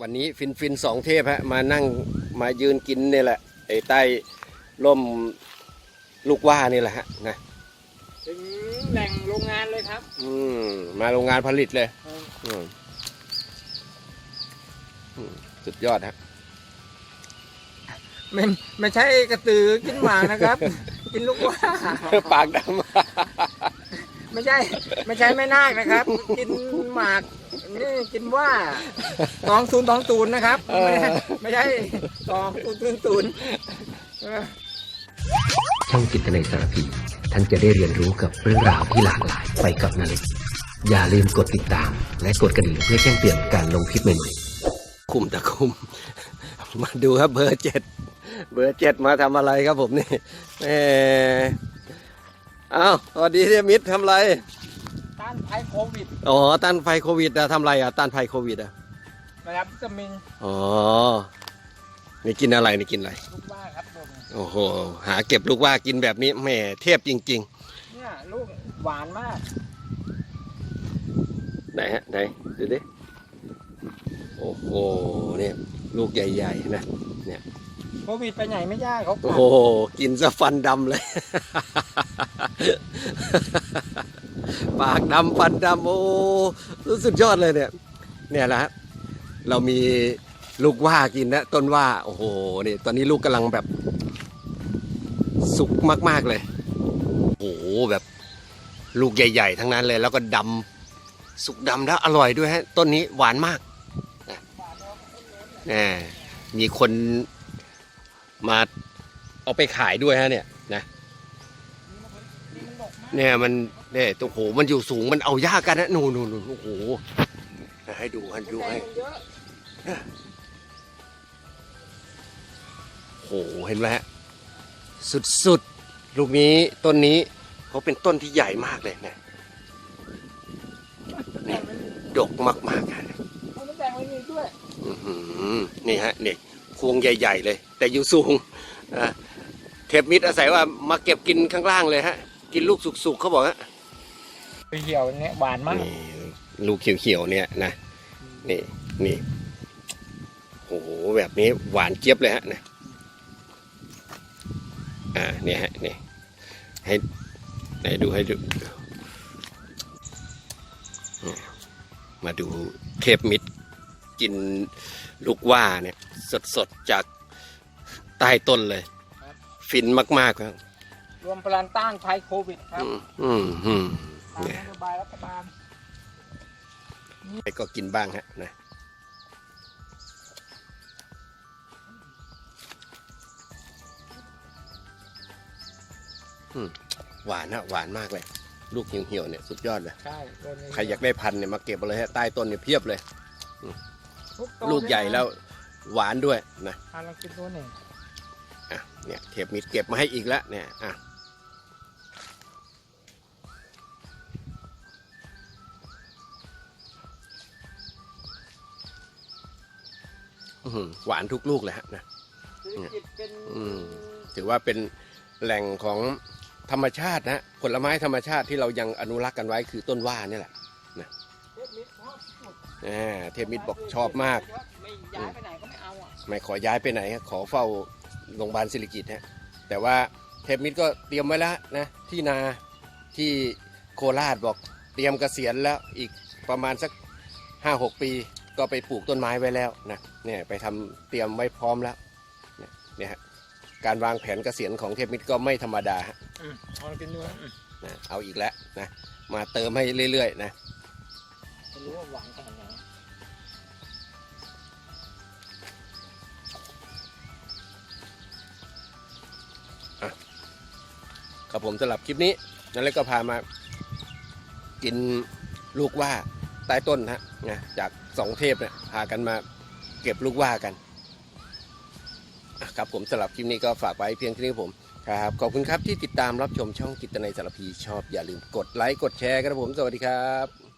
วันนี้ฟินฟินสองเทพฮะมานั่งมายืนกินนี่แหละไอ้ใต้ร่มลูกว่านี่แหละฮะนะถึงแหล่งโรงงานเลยครับอืมมาโรงงานผลิตเลยเอออืมอืมสุดยอดฮะไม่ไม่ใช่กระตือกินหมากนะครับ กินลูกว่า ปากด ไม่ใช่ ไม่ใช่ไม่นาคนะครับ กินหมากนี่กินว่าตองศูนย์ตองศูนย์นะครับ ไม่ใช่ไม่ใช่ตองศูนย์ศูนย์ศูนย์เออช่องจิตในสารพีท่านจะได้เรียนรู้กับเรื่องราวที่หลากหลายไปกับนาเล็กอย่าลืมกดติดตาม และกดกระดิ่งเพื่อแจ้งเตือนการลงคลิปใหม่ๆำคุมตะคุม มาดูครับเบอร์เจ็ดเบอร์เจ็ดมาทำอะไรครับผมนี่แหม อ้าวสวัสดีเทยมิตรทำอะไร ต้านภัยโควิดอ๋อต้านไฟโควิดอะทำอะไรอะต้านภัยโควิดอะนะครับจะมินอ๋อนี่กินอะไรนี่กินอะไร ลูกว่าครับผมโอ้โห หาเก็บลูกว่ากินแบบนี้แหมเทพจริง เนี่ยลูกหวานมากๆ ไหนฮะไหนดูดิ โอ้โหเนี่ยลูกใหญ่ๆนะโควิดไปไหนไม่ได้เขากัโอ้ดโหกินซะฟันดำเลย ปากดำฟันดำโอ้รู้สุดยอดเลยเนี่ย เนี่ยแหละฮะเรามีลูกว่ากินนะต้นว่า โอ้โหนี่ตอนนี้ลูกกำลังแบบ สุกมากๆเลย โอ้โหแบบลูกใหญ่ ๆ ทั้งนั้นเลย แล้วก็ดำสุกดำแล้วอร่อยด้วยฮะ ต้นนี้หวานมากนะแหมมีคน มาเอาไปขายด้วยฮะเนี่ยนะเนี่ยมันเนี่ยโอ้โหมันอยู่สูงมันเอายากกันนะนู่นนู่นนู่นโอ้โหให้ดูให้ดูให้เยอะโอ้โหเห็นไหมฮะสุดๆลูกนี้ต้นนี้เขาเป็นต้นที่ใหญ่มากเลยเนี่ยนี่ดกมากๆฮะเอาน้ำแดงไว้นี่ด้วยอื้อหือนี่ฮะเนี่ ยพวงใหญ่ ๆ เลย แต่อยู่สูงอะเทปมิดอาศัยว่ามาเก็บกินข้างล่างเลยฮะ กินลูกสุกๆเขาบอกฮะเหี่ยวเนี่ยหวานมากนี่ลูกเขียวๆเนี่ยนะนี่นี่โอ้โหแบบนี้หวานเจี๊ยบเลยฮะนะอ่าเนี่ยฮะนี่ให้ไหนดูให้ดูนี่มาดูเทปมิดกินลูกว่าเนี่ย สดๆ จากใต้ต้นเลย ฟินมากๆครับรวมพลังต้านภัยโควิดครับอืมอืมอืมตามเนี่ยนโยบายรัฐบาลไปก็กินบ้างฮะนะอืมหวานฮะหวานมากเลย ลูกเหี่ยวๆเนี่ยสุดยอดเลยใช่ตัวนี้ใครอยากได้พันธุ์เนี่ยมาเก็บเอาเลยฮะใต้ต้นเนี่ยเพียบเลยทุโตลูกใหญ่แล้ว หวานด้วยนะอะลองกินตัวหนึ่งอะเนี่ยเทปมิดเก็บมาให้อีกแล้วเนี่ยอะอื้อหือหวานทุกลูกเลยฮะนะคือจิตเป็นอืม ถือว่าเป็นแหล่งของธรรมชาตินะผลไม้ธรรมชาติที่เรายังอนุรักษ์กันไว้คือต้นว่านี่แหละเทพมิตรชอบสุด อ่าเทพมิตรบอกชอบมาก ไม่ย้ายไปไหนก็ไม่เอาอะไม่ขอย้ายไปไหนฮะขอเฝ้าโรงพยาบาลศิริกิตฮะแต่ว่าเทพมิตรก็เตรียมไว้แล้วนะที่นาที่โคราชบอกเตรียมเกษียณแล้วอีกประมาณสักห้าหกปีก็ไปปลูกต้นไม้ไว้แล้วนะเนี่ยไปทำเตรียมไว้พร้อมแล้วเนี่ยเนี่ยฮะการวางแผนเกษียณของเทพมิตรก็ไม่ธรรมดาฮะอืมลองกินดูนะอืมนะเอาอีกแล้วนะมาเติมให้เรื่อยๆนะจะรู้ว่าหวานขนาดไหน ครับผมสำหรับคลิปนี้นั่นเลยก็พามากินลูกว่าใต้ต้นฮะนะจากสองเทพเนี่ยพากันมาเก็บลูกว่ากันครับผมสำหรับคลิปนี้ก็ฝากไว้เพียงเท่านี้ผมครับขอบคุณครับที่ติดตามรับชมช่องกิตในยสารพีชอบอย่าลืมกดไลค์กดแชร์กันครับผมสวัสดีครับ